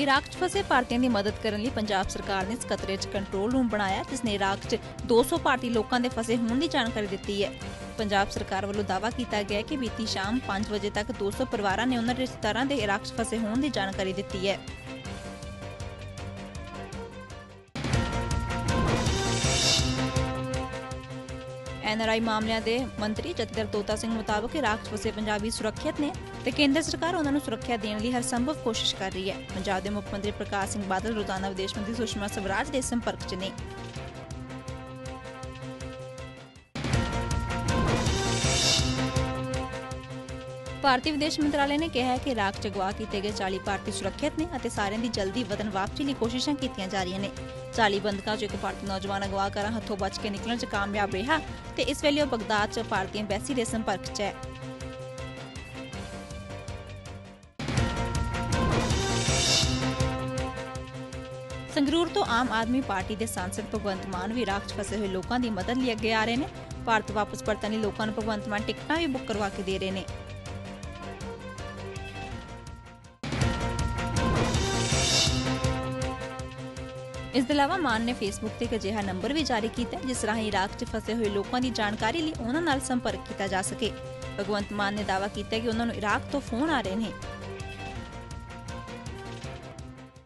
Iraq 'ਚ ਫਸੇ ਭਾਰਤੀਆਂ ਦੀ ਮਦਦ ਕਰਨ ਲਈ ਪੰਜਾਬ ਸਰਕਾਰ ਨੇ ਸਕੱਤਰੇ 'ਚ ਕੰਟਰੋਲ ਰੂਮ ਬਣਾਇਆ ਜਿਸ ਨੇ ਇਰਾਕ 'ਚ 200 ਭਾਰਤੀ ਲੋਕਾਂ ਦੇ ਫਸੇ ਹੋਣ ਦੀ ਜਾਣਕਾਰੀ ਦਿੱਤੀ ਹੈ। ਪੰਜਾਬ ਸਰਕਾਰ ਵੱਲੋਂ ਦਾਅਵਾ ਕੀਤਾ ਗਿਆ ਕਿ ਬੀਤੀ ਸ਼ਾਮ 5 ਵਜੇ ਤੱਕ 200 ਪਰਿਵਾਰਾਂ ਨੇ ਉਹਨਾਂ ਦੇ ਰਿਸ਼ਤੇਦਾਰਾਂ ਦੇ ਇਰਾਕ 'ਚ ਫਸੇ ਹੋਣ ਦੀ ਜਾਣਕਾਰੀ ਦਿੱਤੀ ਹੈ। ਐਨਆਰਆਈ ਮਾਮਲਿਆਂ ਦੇ ਮੰਤਰੀ ਜਤਿੰਦਰ ਤੋਤਾ ਸਿੰਘ ਮੁਤਾਬਕ ਇਰਾਕ 'ਚ ਫਸੇ ਪੰਜਾਬੀ ਸੁਰੱਖਿਅਤ ਨੇ ਤੇ ਕੇਂਦਰ ਸਰਕਾਰ ਉਹਨਾਂ ਨੂੰ ਸੁਰੱਖਿਆ ਦੇਣ ਲਈ ਹਰ ਸੰਭਵ ਕੋਸ਼ਿਸ਼ ਕਰ ਰਹੀ ਹੈ। ਪੰਜਾਬ ਦੇ ਮੁੱਖ ਮੰਤਰੀ ਪ੍ਰਕਾਸ਼ ਸਿੰਘ ਬਾਦਲ, ਰੋਜ਼ਾਨਾ ਵਿਦੇਸ਼ ਮੰਤਰੀ ਸੁਸ਼ਮਾ ਸਵਰਾਜ ਦੇ ਸੰਪਰਕ 'ਚ ਨੇ। ਭਾਰਤੀ ਵਿਦੇਸ਼ ਮੰਤਰਾਲੇ ਨੇ ਕਿਹਾ ਹੈ ਕਿ ਇਰਾਕ 'ਚ ਅਗਵਾ ਕੀਤੇ ਗਏ 40 ਭਾਰਤੀ ਸੁਰੱਖਿਅਤ ਨੇ ਅਤੇ ਸਾਰਿਆਂ ਦੀ ਜਲਦੀ ਵਤਨ ਵਾਪਸੀ ਲਈ ਕੋਸ਼ਿਸ਼ਾਂ ਕੀਤੀਆਂ ਜਾ ਰਹੀਆਂ ਨੇ। 40 ਬੰਦਕਾਂ 'ਚੋਂ ਇੱਕ ਭਾਰਤੀ ਨੌਜਵਾਨ ਅਗਵਾ ਕਰਾਂ ਹੱਥੋਂ ਬਚ ਕੇ ਨਿਕਲਣ 'ਚ ਕਾਮਯਾਬ ਰਿਹਾ ਤੇ ਇਸ ਵੇਲੇ ਉਹ ਬਗਦਾਦ 'ਚ ਭਾਰਤੀ ਐਮਬੈਸੀ ਦੇ ਸੰਪਰਕ 'ਚ ਹੈ। ਸੰਗਰੂਰ ਤੋਂ ਆਮ ਆਦਮੀ ਪਾਰਟੀ ਦੇ ਸਾਂਸਦ ਭਗਵੰਤ ਮਾਨ ਵੀ ਇਰਾਕ 'ਚ ਫਸੇ ਹੋਏ ਲੋਕਾਂ ਦੀ ਮਦਦ ਲਈ ਅੱਗੇ ਆ ਰਹੇ ਨੇ। ਭਾਰਤ ਵਾਪਸ ਪਰਤਣ ਲਈ ਲੋਕਾਂ ਨੂੰ ਭਗਵੰਤ ਮਾਨ ਟਿਕਟਾਂ ਵੀ ਬੁੱਕ ਕਰਵਾ ਕੇ ਦੇ ਰਹੇ ਨੇ। ਇਸ ਦੇ ਇਲਾਵਾ ਮਾਨ ਨੇ ਫੇਸਬੁੱਕ ਤੇ ਇੱਕ ਅਜਿਹਾ ਨੰਬਰ ਵੀ ਜਾਰੀ ਕੀਤਾ ਜਿਸ ਰਾਹੀਂ ਇਰਾਕ 'ਚ ਫਸੇ ਹੋਏ ਲੋਕਾਂ ਦੀ ਜਾਣਕਾਰੀ ਲਈ ਉਹਨਾਂ ਨਾਲ ਸੰਪਰਕ ਕੀਤਾ ਜਾ ਸਕੇ। ਭਗਵੰਤ ਮਾਨ ਨੇ ਦਾਅਵਾ ਕੀਤਾ ਕਿ ਉਹਨਾਂ ਨੂੰ ਇਰਾਕ ਤੋਂ ਫੋਨ ਆ ਰਹੇ ਨੇ।